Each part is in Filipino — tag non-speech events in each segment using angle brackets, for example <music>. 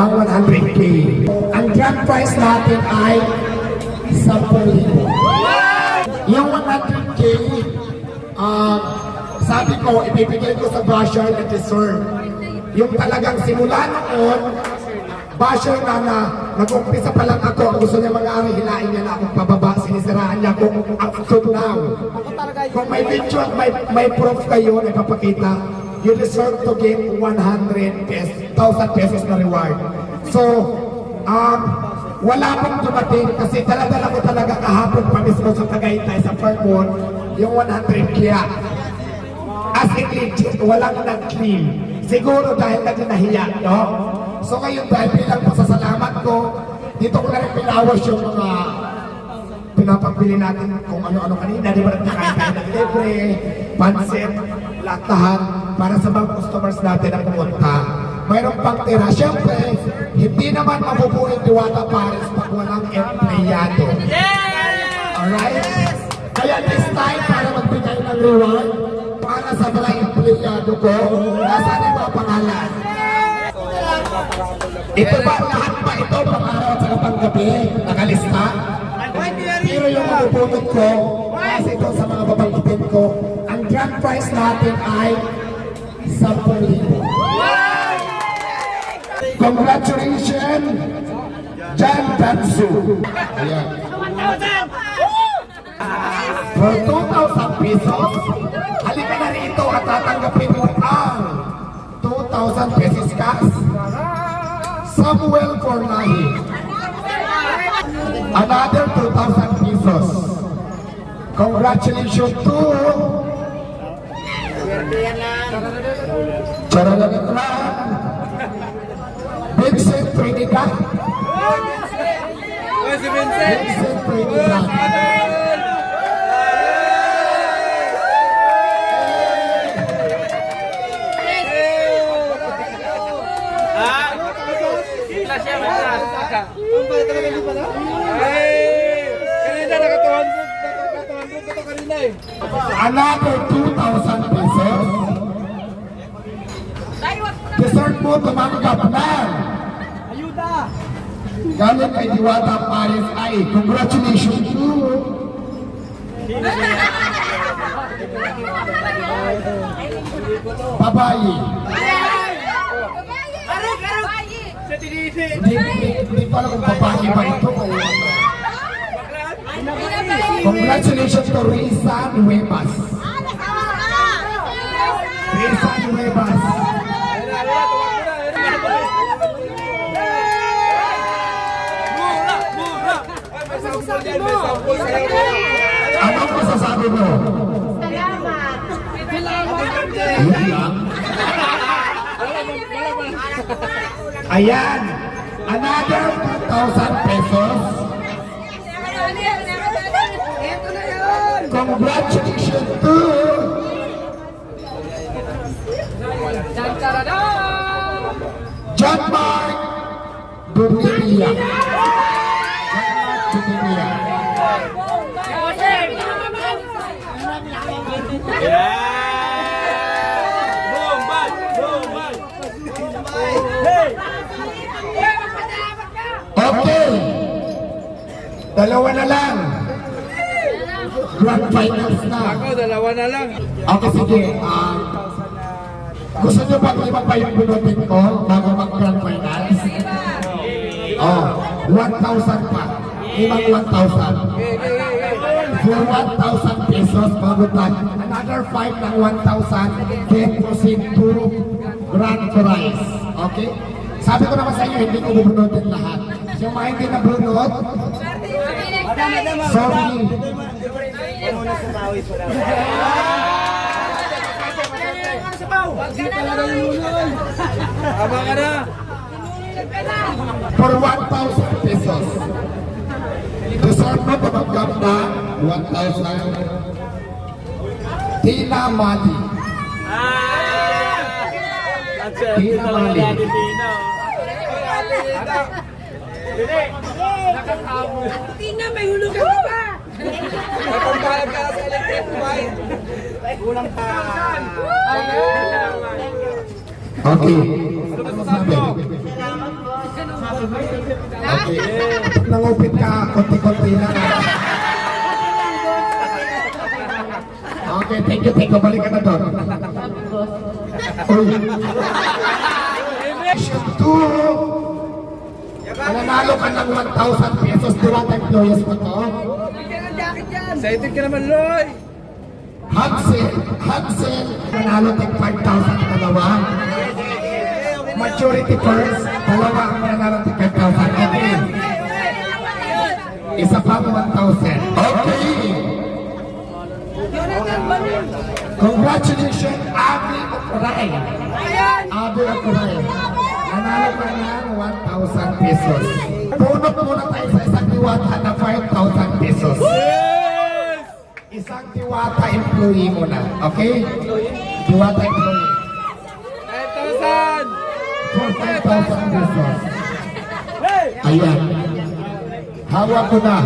ng 100K. Ang grand prize natin ay 10,000. Yung 100K, ah, sabi ko, ibibigay ko sa basher na deserve. Yung talagang simula noon, basher na na nag-umpisa pa lang ako, gusto niya mag-aaral, hilain niya na akong pababa, sinisiraan niya ako up to now. Kung may at may, may proof kayo na ipapakita, you deserve to get 100 pesos, 1,000 pesos na reward. So, um, wala pong dumating kasi dala-dala ko talaga kahapon pa mismo sa Tagaytay sa Fairmont yung 100 kaya as in legit, walang nag-claim. Siguro dahil na nahiya, no? So ngayon dahil bilang pasasalamat ko, dito ko na rin pinawas yung mga pinapabili natin kung ano-ano kanina, di ba nagkakain tayo ng libre, pansit, lahat para sa mga customers natin na pumunta. Mayroon pang tira. Siyempre, hindi naman mabubuhay Diwata Paris pag walang empleyado. Alright? Kaya this time, para magbigay ng reward, para sa mga empleyado ko, nasa yung mga pangalan? Ito ba, lahat ba ito, pang-araw at saka pang-gabi, nakalista? Pero yung mabubunot ko, kasi ito sa mga babanggitin ko, ang prize natin ay 10,000. Congratulations, Jan Tansu. Ayan. For 2,000 pesos, halika na rito at tatanggapin mo ang 2,000 pesos cash. Samuel Fornahi. Another 2,000 pesos. Congratulations to Charalalatran Vincent Trinidad. Vincent Trinidad. Kanina naka 200, naka 200 na to kanina eh. Another 2,000 pesos. Dessert mo tumanggap na. Ayuda! Galing kay Diwata Paris ay congratulations to Babayi. Sa tinisi! Hindi, pala kung babae ba ito Congratulations to Risa Nuevas. Risa Nuevas. Mura! Mura! Ay, may sample dyan, may sample sa'yo. Anong masasabi mo? Yun lang. Ayan. Another 2,000 pesos. Congratulations to John Mark Dumilia. Okay. Dalawa na lang. Grand finals na. Ako, dalawa na lang. Okay, sige. Ah, gusto niyo ba iba pa yung pinutin ko bago mag-grand finals? Oh, 1,000 pa. Ibang 1,000. Okay, okay, okay. For 1,000 pesos, bago. Another 5 ng 1,000, then proceed to grand prize. Okay? Sabi ko naman sa inyo, hindi ko bubunutin lahat. Yung mga hindi nabunot, sorry. Na. For 1,000 pesos. Deserve mo tumanggap na 1,000. Tina Mali. Tina Mali. Tina, may hulog ka pa! May pambayad ka na sa electric buhay. Kulang pa. Okay. Ano masabi? Okay. Pag nangupit ka, konti-konti lang. Okay, thank you, thank you. Balik ka na doon. Question two. Mananalo ka ng 1,000 pesos. Diwata employees mo to. Excited ka naman, Loy! Hansel, Hansel, manalo ng 5,000 dalawa. Maturity first, dalawa ang mananalo ng 5,000. Okay. Isa pa 1,000. Okay. Congratulations, Abby Okuray. Abby Okuray. Nanalo ka ng 1,000 pesos. Punot muna tayo sa isang diwata na 5,000 pesos. Isang diwata employee muna. Okay? Diwata employee. 5,000! For 5,000 pesos. Ayan. Hawak ko na.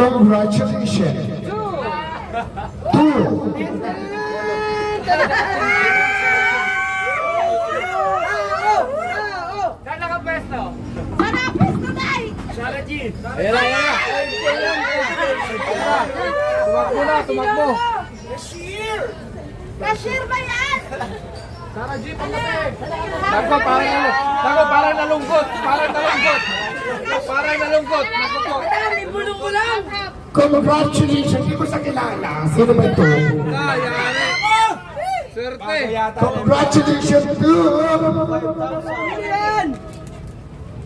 Congratulations. Two. Saan nakapwesto? Ko tayo. Ayan na, ayan na! Tumakbo na, tumakbo! Cashier ba yan? Sara G, pagkating! Nako, parang nalungkot! Nako, parang nalungkot! Parang nalungkot! Parang nalungkot! Nako po! Alam, ibulong ko lang. Congratulations. Hindi ko sa kilala. Sino ba ito? Ah, yari! Swerte! Congratulations to?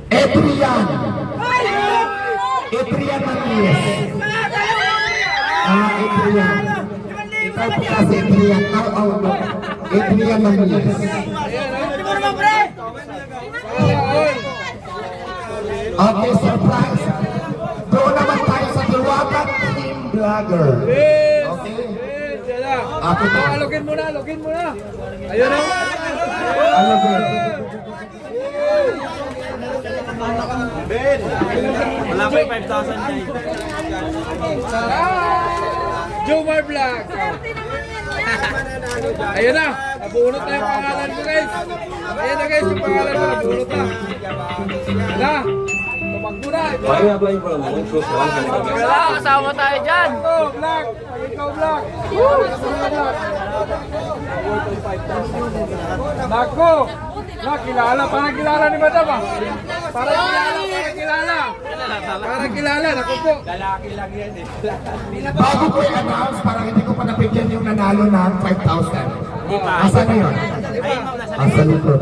Adrian. Ay! Adrian Manies. Ah, Adrian. Ikaw po kasi Adrian. Oh, oh, no. Adrian Manies. Okay, surprise. Vlogger. Yes! Okay. Yes! Yan na! Ako to. Ah, login mo na, login mo na! Ayun na! Ano ba? Wala ko yung 5,000 dyan. Jomar Vlog! Ayun na! Nabunot na yung pangalan mo guys! Ayun na guys, yung pangalan mo nabunot na! Ayun na! Wala, kasama tayo dyan. Ikaw, Vlog! Ikaw, Vlog! Nako! Vlog, kilala! Parang kilala ni Madam ah! Parang kilala! Parang kilala! Parang kilala! Naku po! Bago ko i-announce, parang hindi ko pa napigyan yung nanalo ng 5,000. Asan na yun? Asan ito?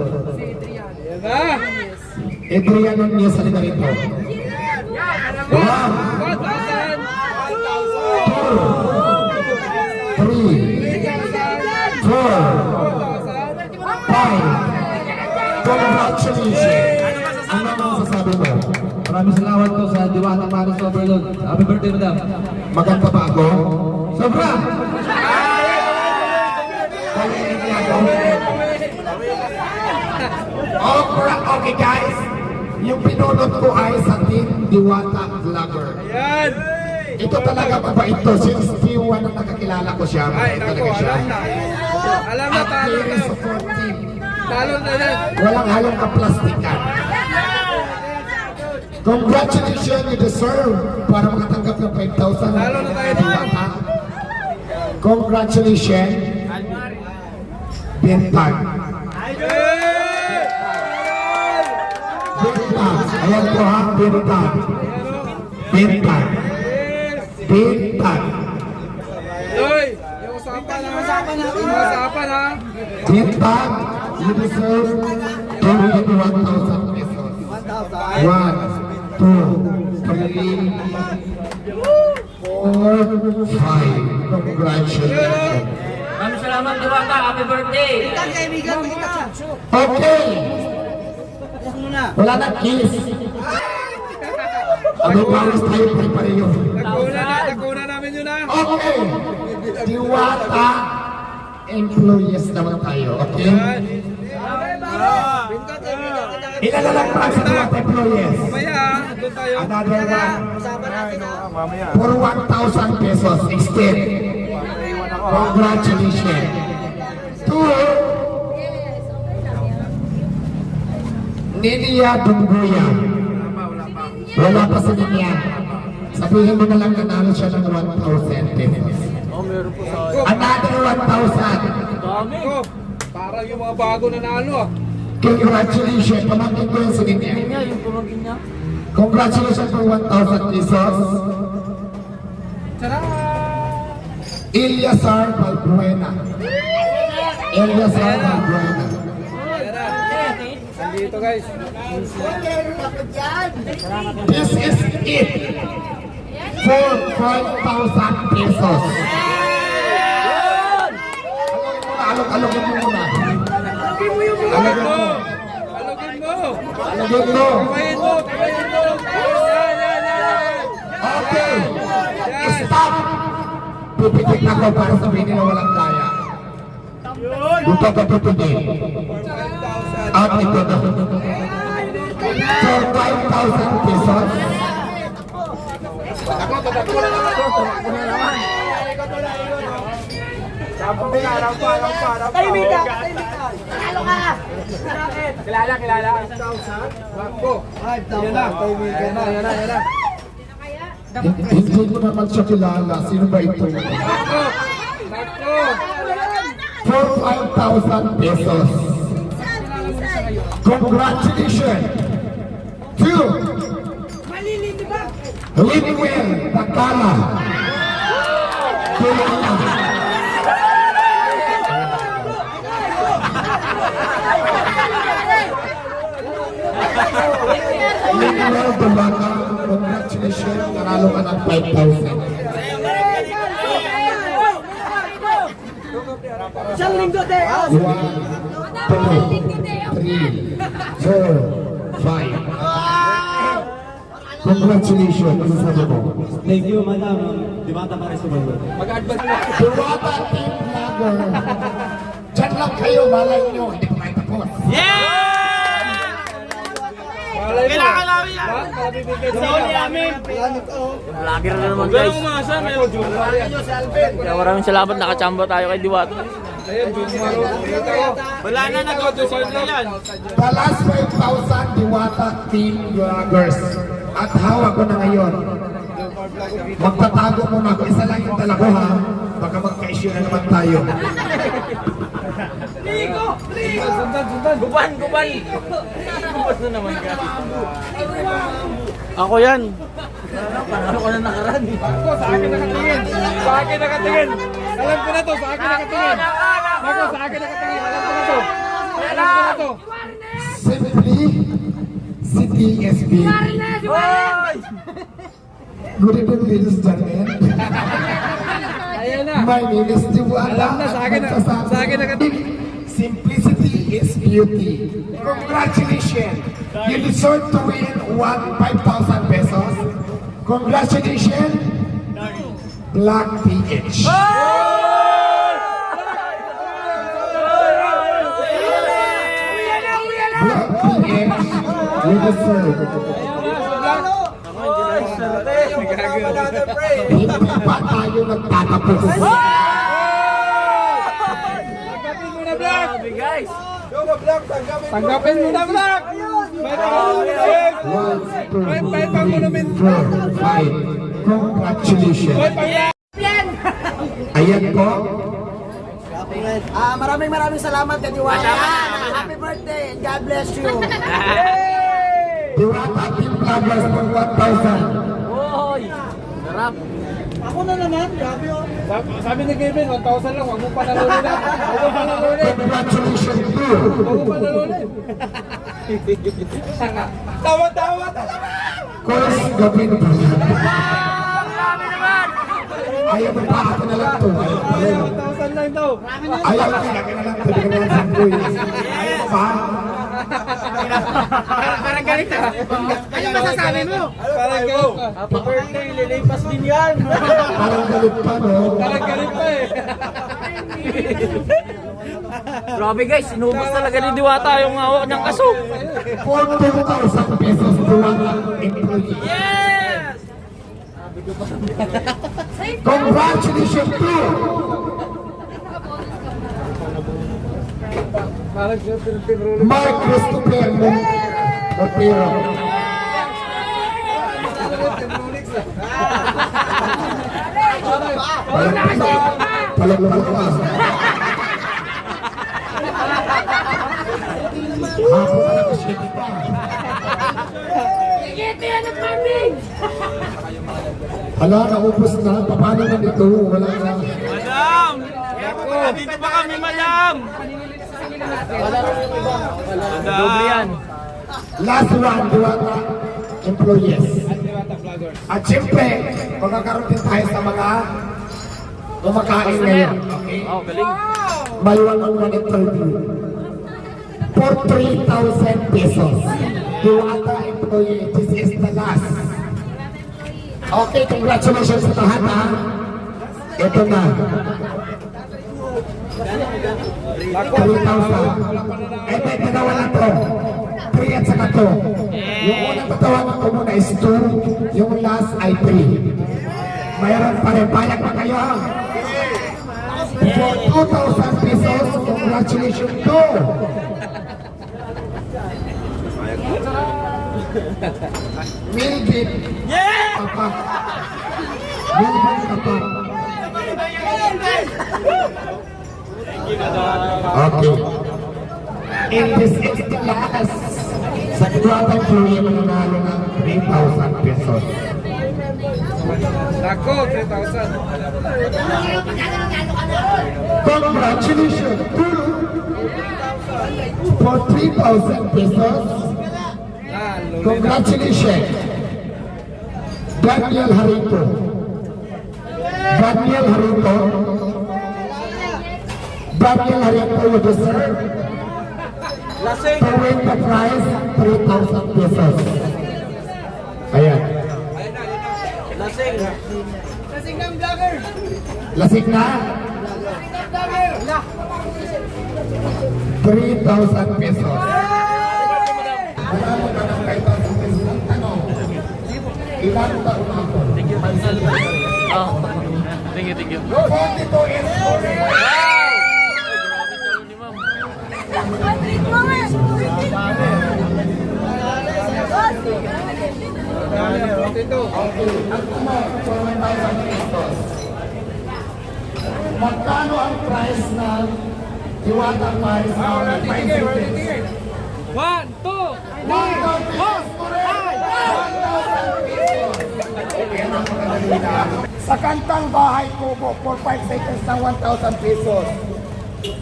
Ayun na! Adrian Nunez, halika rito. Wow! 1,000! Three, four, five. Congratulations! Ano masasabi mo? Maraming salamat po sa Diwata Maris Overload. Happy birthday, madam. Maganda ba ako? Sobra! Okay, okay guys, yung pinunod ko ay sa Team Diwata Vlogger. Yan! Ito talaga mabait to. Since P1 ang nakakilala ko siya, Ay, naku, talaga siya. alam na. Alam na, At talo na. supportive. Talo na yan. Walang halong kaplastikan. Congratulations, you deserve para makatanggap ng 5,000. Lalo na tayo doon. Congratulations, Bintag. Bintag. Ayan po ha, Bintag. Bintag. Bintag. Loy, yung usapan ha. Yung usapan ha. Bintag, you deserve 21,000 pesos. One, two, three, four, five. Congratulations. Maraming salamat, Diwata. Happy birthday. Okay. Wala na kiss. Ano pares tayo pare-pareho? Nakuna na, nakuna namin yun ha. Okay. Diwata employees naman tayo, okay? Ilan na lang sa Diwata employees? Mamaya doon tayo. Another one. For 1,000 pesos instead. Congratulations. Two, Ninia Bunguya. Wala pa si Ninia. Sabihin mo na lang nanalo siya ng 1,000 pesos. Oh, meron po sa... Another 1,000. Dami. Parang yung mga bago nanalo ah. Congratulations. Pamangkin ko yung Ninia. Yun niya, yung pumagin niya. Congratulations for 1,000 pesos. Tara! Ilyasar Balbuena. Ilyasar Balbuena. Na. Nandito guys. This is it. For 5,000 pesos. Alok-alok mo muna. Alok mo. Alugin mo! Alok mo. Kabayin mo! Kabayin mo! Yan, yan! Okay. Stop. Pipikit ako para sabihin nila walang kaya. Dito ka pipikit. At ito na. For 5,000 pesos. Tahimik ka! Tahimik ka! Talo ka! Kilala, kilala. Bako. Yan na. Yan na, yan na, yan na. Hindi ko naman siya kilala. Sino ba ito? Bako. Bako. For 5,000 pesos. Congratulations to Malilin, di ba? Linwell. Linwell Dalaga, congratulations. Nanalo ka ng 5,000. Isang linggo, te! One, two, three, four, five. Congratulations. Ano sabi mo? Thank you, Madam. Diwata Marisol. Mag-advance na. Durata Team Vlogger. Diyan lang kayo, malay nyo. Hindi ko kayo tapos. Mo. Kailangan namin yan. Sa amin. Vlogger na naman guys. Kaya maraming salamat nakachamba tayo kay Diwata. Wala na, nag-audition na yan. The last 5,000 Diwata Team Vloggers. At hawak ko na ngayon. Magtatago muna ako. Isa lang yung dala ko ha. Baka magka-issue na naman tayo. Sundan, sundan. Guban, guban! Guban na naman ka. Ako yan. Panalo ko na nakaraan sa akin nakatingin. Sa akin nakatingin. Alam ko na to, sa akin nakatingin. Ako, sa akin nakatingin. Alam ko na to. Alam ko na to. Simply, si TSB. Good evening, ladies and gentlemen. Ayan na. My name is. Alam na, sa akin na- sa akin nakatingin. Simplicity is beauty. Congratulations. You deserve to win one 5,000 pesos. Congratulations. Black PH. Black PH. You deserve. Hindi pa tayo nagtatapos. Tanggapin mo na, Black. Guys. Tanggapin mo na, Black. May pang-monument. One, two, May four, five. Congratulations. Ayan po. Ah, maraming maraming salamat kay Diwata. Happy birthday and God bless you. <laughs> Diwata Team Vloggers for 1,000. Oy! Sarap. Ako na naman, grabe oh. Sabi, sabi ni Kevin, 1,000 lang, huwag mo panalunin na. Huwag mo panalunin. Congratulations to Huwag mo panalunin. <laughs> Tawa, tawa, tawa. Course Grabe naman! Ayaw mo pa ako na lang to. Ayaw pa rin. 1,000 lang daw. Ayaw ko na na lang to. Bigyan mo lang sa boy. Ayaw mo pa. Parang galit ah. Ano masasabi mo? Parang galit. Happy birthday, lilipas din yan. Parang galit pa, no? Parang galit pa eh. Grabe guys, inubos talaga ni Diwata yung hawak niyang kaso. For 2,000 pesos Diwata employee. Yes! Congratulations to. Mark Christopher Montero. Palaglag ka. Ako ka lang kasi pa. Hala, naubos na. Paano na ito? Wala na. Madam! Dito pa kami, madam! Doble yan. Last one, Diwata employees. At siyempre, magkakaroon din tayo sa mga kumakain ngayon. Okay? Oh, galing. May one-on-one interview. For 3,000 pesos. Diwata employee, this is the last. Okay, congratulations sa lahat ha. Ito na. 3,000. Ito, na wala to. 3 at saka to. Yung unang patawagan ko muna is 2. Yung last ay 3. Mayroon pa rin. Payag pa kayo ha? For 2,000 pesos, congratulations to. Milbit. Yeah! Papa. Milbit Papa. Okay. In this is the last. Sa Diwata Chloe, mananalo ng 3,000 pesos. Nako, 3,000. Congratulations to for 3,000 pesos. Congratulations. Daniel Harito. Daniel Harito. Daniel Harito, you deserve Lasing! to win the prize 3,000 pesos. Ayan. Lasing! Lasing na? 3,000 pesos. Wala mo ka ng ilan taon na ako? Oh. Thank you, thank you. 42 years old. Grabe talo ni ma'am. Magkano ang price ng Diwata Paris namin? May secret. One, two, One thousand pesos, correct. One thousand pesos. Ayan lang. Sa kantang Bahay Kubo, for 5 seconds ng 1,000 pesos.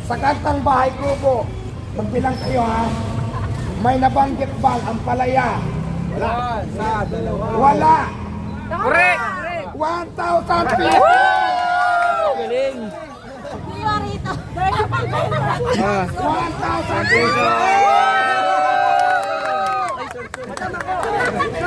Sa kantang Bahay Kubo, magbilang kayo ha, may nabanggit ba ang palaya? Wala. sa dalawa. Wala. Correct! 1,000 pesos! Galing! 1,000 pesos!